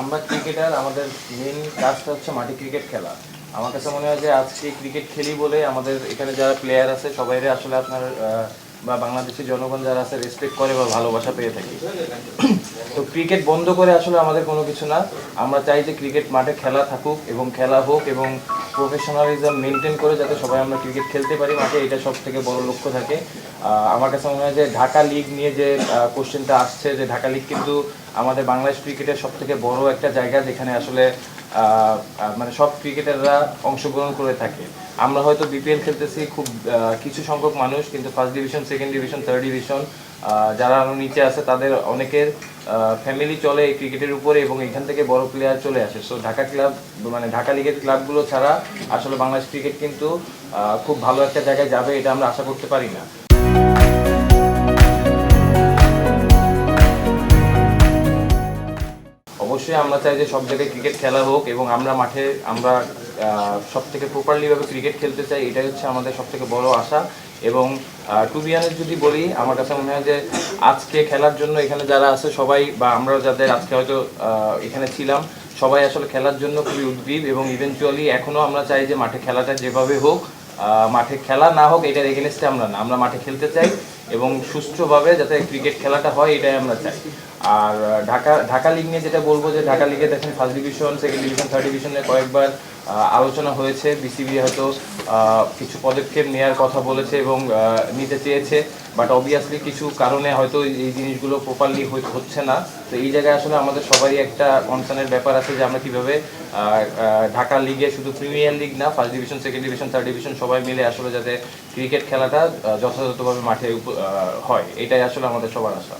আমরা ক্রিকেটার আমাদের মেন কাজটা হচ্ছে মাঠে ক্রিকেট খেলা। আমার কাছে মনে হয় যে আজকে ক্রিকেট খেলি বলে আমাদের এখানে যারা প্লেয়ার আছে সবাই আসলে আপনার বা বাংলাদেশের জনগণ যারা আছে রেসপেক্ট করে বা ভালোবাসা পেয়ে থাকি। তো ক্রিকেট বন্ধ করে আসলে আমাদের কোনো কিছু না। আমরা চাই যে ক্রিকেট মাঠে খেলা থাকুক এবং খেলা হোক এবং প্রফেশনালিজম মেনটেন করে যাতে সবাই আমরা ক্রিকেট খেলতে পারি, মাঠে এটা সব থেকে বড় লক্ষ্য থাকে। আমার কাছে মনে হয় যে ঢাকা লিগ নিয়ে যে কোশ্চেনটা আসছে, যে ঢাকা লিগ কিন্তু আমাদের বাংলাদেশ ক্রিকেটের সব থেকে বড় একটা জায়গা যেখানে আসলে মানে সব ক্রিকেটাররা অংশগ্রহণ করে থাকে। আমরা হয়তো বিপিএল খেলতেছি খুব কিছু সংখ্যক মানুষ, কিন্তু first division second division third division যারা আরও নিচে আছে তাদের অনেকের ফ্যামিলি চলে এই ক্রিকেটের উপরে এবং এখান থেকে বড় প্লেয়ার চলে আসে। সো ঢাকা ক্লাব মানে ঢাকা লিগের ক্লাবগুলো ছাড়া আসলে বাংলাদেশ ক্রিকেট কিন্তু খুব ভালো একটা জায়গায় যাবে এটা আমরা আশা করতে পারি না। অবশ্যই আমরা চাই যে সব জায়গায় ক্রিকেট খেলা হোক এবং আমরা মাঠে, আমরা সব থেকে প্রপারলিভাবে ক্রিকেট খেলতে চাই, এটাই হচ্ছে আমাদের সব থেকে বড় আশা। এবং টু বি যদি বলি, আমার কাছে মনে হয় যে আজকে খেলার জন্য এখানে যারা আছে সবাই বা আমরা যাদের আজকে হয়তো এখানে ছিলাম, সবাই আসলে খেলার জন্য খুবই উদ্গ্রীব এবং ইভেনচুয়ালি এখনও আমরা চাই যে মাঠে খেলাটা যেভাবে হোক মাঠে খেলা না হোক, এটার এগেনস্টে আমরা না, আমরা মাঠে খেলতে চাই এবং সুষ্ঠুভাবে যাতে ক্রিকেট খেলাটা হয়, এটাই আমরা চাই। আর ঢাকা ঢাকা লিগ নিয়ে যেটা বলব যে ঢাকা লিগে দেখেন first division second division third ডিভিশনে কয়েকবার আলোচনা হয়েছে। বিসিবি হয়তো কিছু পদক্ষেপ নেওয়ার কথা বলেছে এবং নিতে চেয়েছে। বাট অবভিয়াসলি কিছু কারণে হয়তো এই জিনিসগুলো প্রপারলি হচ্ছে না। তো এই জায়গায় আসলে আমাদের সবারই একটা কনসার্নের ব্যাপার আছে যে আমরা কীভাবে ঢাকা লিগে শুধু প্রিমিয়ার লিগ না first division second division third division সবাই মিলে আসলে যাতে ক্রিকেট খেলাটা যথাযথভাবে মাঠে হয়। এটাই আসলে আমাদের সবার আশা।